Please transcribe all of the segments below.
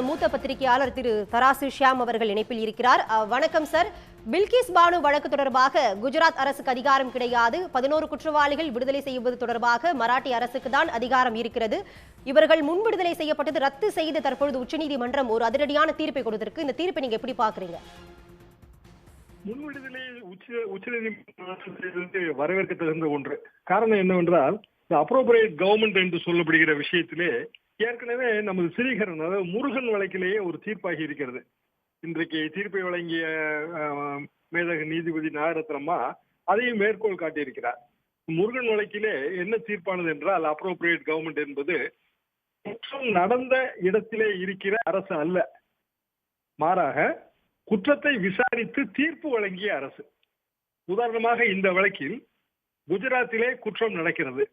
மூத்த பத்திரிகையாளர் திரு தராசு ஷியாம் அவர்கள் இணைப்பில் இருக்கிறார். வணக்கம் சார். பில்கிஸ் பானு வழக்கு தொடர்பாக குஜராத் அரசுக்கு அதிகாரம் கிடையாது. பதினோரு குற்றவாளிகள் விடுதலை செய்வது தொடர்பாக மராட்டி அரசுக்கு தான் அதிகாரம் இருக்கிறது. இவர்கள் முன் விடுதலை செய்யப்பட்டது ரத்து செய்து தற்பொழுது உச்சநீதிமன்றம் ஒரு அதிரடியான தீர்ப்பை கொடுத்திருக்கு. இந்த தீர்ப்பை நீங்க எப்படி பாக்குறீங்க முன் விடுதலை உச்ச உச்சநீதிமன்றத்திலிருந்து வரவேற்க தகுந்த ஒன்று. காரணம் என்னவென்றால் இந்த அப்ரோபிரியேட் கவர்மெண்ட் என்று சொல்லப்படுகிற விஷயத்திலே ஏற்கனவே நமது ஸ்ரீகரன் அதாவது முருகன் வழக்கிலேயே ஒரு தீர்ப்பாகி இருக்கிறது. இன்றைக்கு தீர்ப்பை வழங்கிய மேதக நீதிபதி நாகரத்னம்மா அதையும் மேற்கோள் காட்டியிருக்கிறார். முருகன் வழக்கிலே என்ன தீர்ப்பானது என்றால் அப்ரோப்ரியேட் கவர்மெண்ட் என்பது குற்றம் நடந்த இடத்திலே இருக்கிற அரசு அல்ல. மாறாக குற்றத்தை விசாரித்து தீர்ப்பு வழங்கிய அரசு. உதாரணமாக இந்த வழக்கில் குஜராத்திலே குற்றம் நடக்கிறது.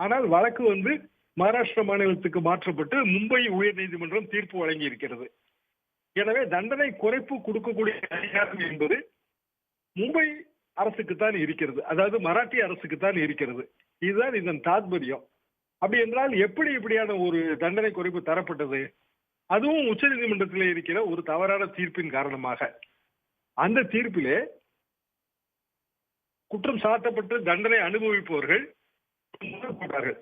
ஆனால் வழக்கு வந்து மகாராஷ்டிர மாநிலத்துக்கு மாற்றப்பட்டு மும்பை உயர்நீதிமன்றம் தீர்ப்பு வழங்கி இருக்கிறது எனவே தண்டனை குறைப்பு கொடுக்கக்கூடிய அதிகாரம் என்பது மும்பை அரசுக்கு தான் இருக்கிறது. அதாவது மராட்டிய அரசுக்கு தான் இருக்கிறது. இதுதான் இதன் தாத்பரியம். அப்படி என்றால் எப்படி இப்படியான ஒரு தண்டனை குறைப்பு தரப்பட்டது? அதுவும் உச்ச நீதிமன்றத்தில் இருக்கிற ஒரு தவறான தீர்ப்பின் காரணமாக. அந்த தீர்ப்பிலே குற்றம் சாட்டப்பட்டு தண்டனை அனுபவிப்பவர்கள் போட்டார்கள்.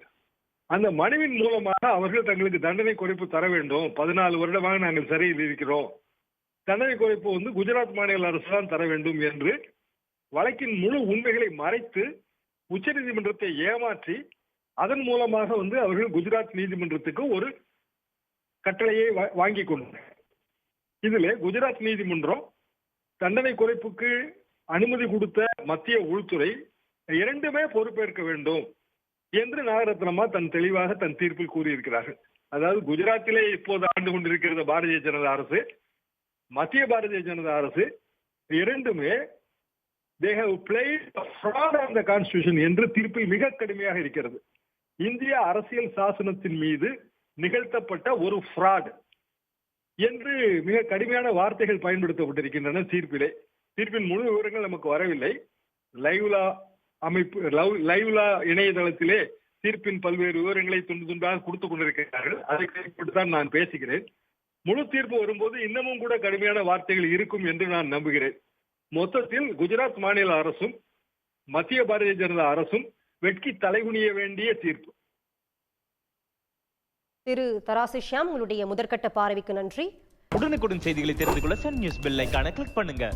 அந்த மனுவின் மூலமாக அவர்கள் தங்களுக்கு தண்டனை குறைப்பு தர வேண்டும். பதினாலு வருடமாக நாங்கள் சிறையில் இருக்கிறோம். தண்டனை குறைப்பு வந்து குஜராத் மாநில அரசு தான் தர வேண்டும் என்று வழக்கின் முழு உண்மைகளை மறைத்து உச்சநீதிமன்றத்தை ஏமாற்றி அதன் மூலமாக வந்து அவர்கள் குஜராத் நீதிமன்றத்துக்கு ஒரு கட்டளையை வாங்கி கொண்டனர். இதிலே குஜராத் நீதிமன்றம் தண்டனை குறைப்புக்கு அனுமதி கொடுத்த மத்திய உள்துறை இரண்டுமே பொறுப்பேற்க வேண்டும். என்று நாகரத்னமா தன் தெளிவாக தன் தீர்ப்பில் கூறியிருக்கிறார்கள். அதாவது குஜராத்திலே இப்போது ஆண்டு கொண்டிருக்கிறது பாரதிய ஜனதா அரசு. மத்திய பாரதிய ஜனதா அரசு இரண்டுமே they have played fraud on the constitution என்று தீர்ப்பில் மிக கடுமையாக இருக்கிறது. இந்திய அரசியல் சாசனத்தின் மீது நிகழ்த்தப்பட்ட ஒரு ஃப்ராட் என்று மிக கடுமையான வார்த்தைகள் பயன்படுத்தப்பட்டிருக்கின்றன தீர்ப்பிலே. தீர்ப்பின் முழு விவரங்கள் நமக்கு வரவில்லை. லைவ்லா அமைப்பு லவ்- லைவ்லா இணையதளத்திலே தீர்ப்பின் பல்வேறு விவரங்களை துண்டு துண்டாக கொடுத்து கொண்டிருக்கிறார்கள். அதை தான் நான் பேசுகிறேன். முழு தீர்ப்பு வரும்போது இன்னமும் கூட கடுமையான வார்த்தைகள் இருக்கும் என்று நான் நம்புகிறேன். மொத்தத்தில் குஜராத் மாநில அரசும் மத்திய பாரதிய ஜனதா அரசும் வெட்கி தலைகுனிய வேண்டிய தீர்ப்பு. திரு தராசு ஷியாம் உங்களுடைய முதற்கட்ட பார்வைக்கு நன்றி. உடனுக்குடன் செய்திகளை தெரிந்து கொள்ள சன் நியூஸ் பெல் ஐகானை கிளிக் பண்ணுங்க.